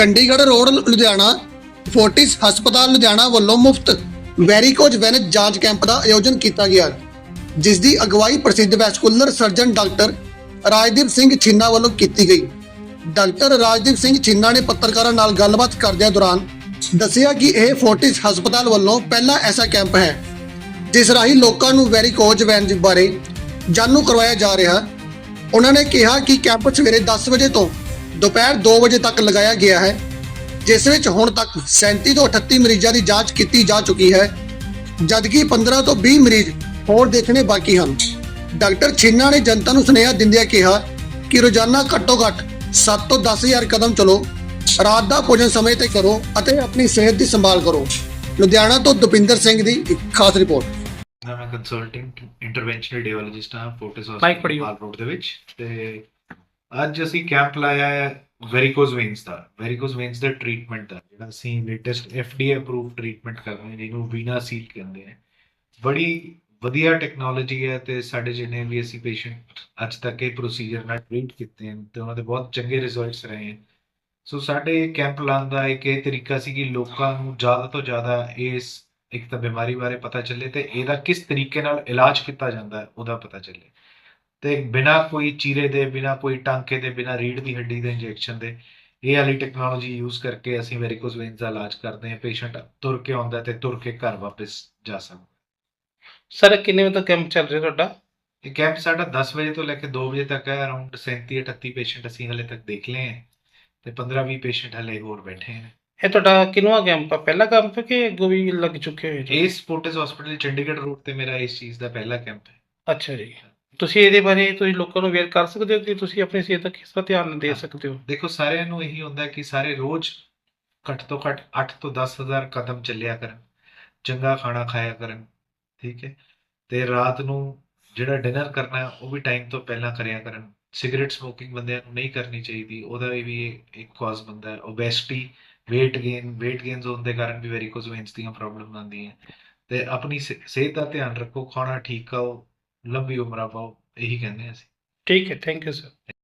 Chandigarh road, Ludhiana, Fortis ਹਸਪਤਾਲ, ਲੁਧਿਆਣਾ ਵੱਲੋਂ ਮੁਫਤ ਵੈਰੀਕੋਜ ਵੈਨ ਜਾਂਚ ਕੈਂਪ ਦਾ ਆਯੋਜਨ ਕੀਤਾ ਗਿਆ। ਜਿਸ ਦੀ ਅਗਵਾਈ ਪ੍ਰਸਿੱਧ vascular surgeon doctor Rajdeep Singh Chhina ਵੱਲੋਂ ਕੀਤੀ ਗਈ। ਡਾਕਟਰ ਰਾਜਦੀਪ ਸਿੰਘ ਛਿੰਨਾ ਨੇ ਪੱਤਰਕਾਰਾਂ ਨਾਲ ਗੱਲਬਾਤ ਕਰਦਿਆਂ ਦੌਰਾਨ ਦੱਸਿਆ ਕਿ ਇਹ ਫੋਰਟਿਸ ਹਸਪਤਾਲ ਵੱਲੋਂ ਪਹਿਲਾ ਐਸਾ ਕੈਂਪ ਹੈ, ਜਿਸ ਰਾਹੀਂ ਲੋਕਾਂ ਨੂੰ ਵੈਰੀਕੋਜ ਵੈਨ ਬਾਰੇ ਜਾਣੂ ਕਰਵਾਇਆ ਜਾ ਰਿਹਾ। ਉਹਨਾਂ ਨੇ ਕਿਹਾ ਕਿ ਕੈਂਪ ਸਵੇਰੇ 10 ਵਜੇ ਤੋਂ ਦੁਪਹਿਰ 2 ਵਜੇ ਤੱਕ ਲਗਾਇਆ ਗਿਆ ਹੈ ਜਿਸ ਵਿੱਚ ਹੁਣ ਤੱਕ 37 ਤੋਂ 38 ਮਰੀਜ਼ਾਂ ਦੀ ਜਾਂਚ ਕੀਤੀ ਜਾ ਚੁੱਕੀ ਹੈ ਜਦਕਿ 15 ਤੋਂ 20 ਮਰੀਜ਼ ਹੋਰ ਦੇਖਣੇ ਬਾਕੀ ਹਨ। ਡਾਕਟਰ ਛਿੰਨਾ ਨੇ ਜਨਤਾ ਨੂੰ ਸੁਨੇਹਾ ਦਿੰਦਿਆਂ ਕਿਹਾ ਕਿ ਰੋਜ਼ਾਨਾ ਘੱਟੋ ਘੱਟ 7 ਤੋਂ 10000 ਕਦਮ ਚਲੋ ਰਾਤ ਦਾ ਭੋਜਨ ਸਮੇਂ ਤੇ ਕਰੋ ਅਤੇ ਆਪਣੀ ਸਿਹਤ ਦੀ ਸੰਭਾਲ ਕਰੋ। ਲੁਧਿਆਣਾ ਤੋਂ ਦੁਪਿੰਦਰ ਸਿੰਘ ਦੀ ਇੱਕ ਖਾਸ ਰਿਪੋਰਟ। ਮੈਂ ਕੰਸਲਟੈਂਟ ਇੰਟਰਵੈਂਸ਼ਨਲ ਰੇਡੀਓਲੋਜਿਸਟ ਹਾਂ ਫੜਿਓ। ਮਾਲ ਰੋਡ ਦੇ ਵਿੱਚ ਤੇ ਅੱਜ ਅਸੀਂ ਕੈਂਪ ਲਾਇਆ ਹੈ ਵੈਰੀਕੋਜ਼ ਵੇਨਸ ਦਾ। ਵੈਰੀਕੋਜ਼ ਵੇਨਸ ਦਾ ਟ੍ਰੀਟਮੈਂਟ ਦਾ ਜਿਹੜਾ ਅਸੀਂ ਲੇਟੈਸਟ FDA ਅਪਰੂਵਡ ਟ੍ਰੀਟਮੈਂਟ ਕਰ ਰਹੇ ਹਾਂ, ਜਿਹਨੂੰ ਵੀਨਾ ਸੀਲ ਕਹਿੰਦੇ ਆ ਬੜੀ ਵਧੀਆ ਟੈਕਨੋਲੋਜੀ ਹੈ ਤੇ ਸਾਡੇ ਜਿੰਨੇ ਵੀ ਅਸੀਂ ਪੇਸ਼ੈਂਟ ਅੱਜ ਤੱਕ ਇਹ ਪ੍ਰੋਸੀਜਰ ਨਾਲ ਟ੍ਰੀਟ ਕੀਤੇ ਹਨ ਤੇ ਉਹਨਾਂ ਦੇ ਬਹੁਤ ਚੰਗੇ ਰਿਜ਼ਲਟਸ ਰਹੇ ਹਨ। ਸੋ ਸਾਡੇ ਕੈਂਪ ਲਾਉਣ ਦਾ ਇੱਕ ਇਹ ਤਰੀਕਾ ਸੀ ਕਿ ਲੋਕਾਂ ਨੂੰ ਜ਼ਿਆਦਾ ਤੋਂ ਜ਼ਿਆਦਾ ਇਸ ਇੱਕ ਤਾਂ ਬਿਮਾਰੀ ਬਾਰੇ ਪਤਾ ਚੱਲੇ ਤੇ ਇਹਦਾ ਕਿਸ ਤਰੀਕੇ ਨਾਲ ਇਲਾਜ ਕੀਤਾ ਜਾਂਦਾ ਹੈ, ਉਹਦਾ ਪਤਾ ਚੱਲੇ। ਤੇ ਬਿਨਾ ਕੋਈ ਚੀਰੇ ਦੇ ਬਿਨਾ ਕੋਈ ਟਾਂਕੇ ਦੇ ਬਿਨਾ ਰੀੜ ਦੀ ਹੱਡੀ ਦੇ ਇੰਜੈਕਸ਼ਨ ਦੇ ਇਹ ਵਾਲੀ ਟੈਕਨੋਲੋਜੀ ਯੂਜ਼ ਕਰਕੇ ਅਸੀਂ ਵੈਰੀਕੋਜ਼ ਵੇਨਸ ਦਾ ਇਲਾਜ ਕਰਦੇ ਹਾਂ ਪੇਸ਼ੈਂਟ ਤੁਰ ਕੇ ਆਉਂਦਾ ਤੇ ਤੁਰ ਕੇ ਘਰ ਵਾਪਸ ਜਾ ਸਕਦਾ। ਸਰ ਕਿੰਨੇ ਵਜੇ ਤੱਕ ਕੈਂਪ ਚੱਲ ਰਿਹਾ ਤੁਹਾਡਾ? ਇਹ ਕੈਂਪ ਸਾਡਾ 10 ਵਜੇ ਤੋਂ ਲੈ ਕੇ 2 ਵਜੇ ਤੱਕ ਹੈ ਅਰਾਊਂਡ 37 38 ਪੇਸ਼ੈਂਟ ਅਸੀਂ ਹਲੇ ਤੱਕ ਦੇਖ ਲਏ ਹੈ ਤੇ 15 20 ਪੇਸ਼ੈਂਟ ਹਲੇ ਹੋਰ ਬੈਠੇ ਹਨ ਇਹ ਤੁਹਾਡਾ ਕਿੰਨਵਾ ਕੈਂਪ ਆ? ਪਹਿਲਾ ਕੈਂਪ ਹੈ ਕਿ ਅੱਗੋਂ ਵੀ ਲੱਗ ਚੁੱਕੇ ਹੋਏ? ਇਸ ਫੋਰਟਿਸ ਹਸਪੀਟਲ ਚੰਡੀਗੜ੍ਹ ਰੋਡ ਤੇ ਮੇਰਾ ਇਸ ਚੀਜ਼ ਦਾ ਪਹਿਲਾ ਕੈਂਪ ਹੈ। ਅੱਛਾ ਜੀ। ਤੁਸੀਂ ਇਹਦੇ ਬਾਰੇ ਤੁਸੀਂ ਲੋਕਾਂ ਨੂੰ ਅਵੇਅਰ ਕਰ ਸਕਦੇ ਹੋ ਕਿ ਤੁਸੀਂ ਆਪਣੀ ਸਿਹਤ ਦਾ ਕਿਸ ਤਰ੍ਹਾਂ ਧਿਆਨ ਦੇ ਸਕਦੇ ਹੋ? ਦੇਖੋ, ਸਾਰਿਆਂ ਨੂੰ ਇਹੀ ਹੁੰਦਾ ਕਿ ਸਾਰੇ ਰੋਜ਼ ਘੱਟ ਤੋਂ ਘੱਟ 8 ਤੋਂ 10000 ਕਦਮ ਚੱਲਿਆ ਕਰਨ, ਚੰਗਾ ਖਾਣਾ ਖਾਇਆ ਕਰਨ, ਠੀਕ ਹੈ? ਤੇ ਰਾਤ ਨੂੰ ਜਿਹੜਾ ਡਿਨਰ ਕਰਨਾ ਉਹ ਵੀ ਟਾਈਮ ਤੋਂ ਪਹਿਲਾਂ ਕਰਿਆ ਕਰਨ। ਸਿਗਰਟ ਸਮੋਕਿੰਗ ਬੰਦਿਆਂ ਨੂੰ ਨਹੀਂ ਕਰਨੀ ਚਾਹੀਦੀ, ਉਹਦਾ ਵੀ ਇੱਕ ਕਾਜ਼ ਬੰਦਾ ਹੈ। Obesity weight gain, weight gains ਹੋਣ ਦੇ ਕਾਰਨ ਵੀ ਵੈਰੀਕੋਜ਼ ਵੇਨਸ ਦੀਆਂ ਪ੍ਰੋਬਲਮ ਆਉਂਦੀਆਂ। ਤੇ ਆਪਣੀ ਸਿ- ਸਿਹਤ ਦਾ ਧਿਆਨ ਰੱਖੋ, ਖਾਣਾ ਠੀਕ ਖਾਓ ਲੰਬੀ ਉਮਰਾਂ ਪਾਓ ਇਹੀ ਕਹਿੰਦੇ ਹਾਂ ਅਸੀਂ। ਠੀਕ ਹੈ ਥੈਂਕ ਯੂ ਸਰ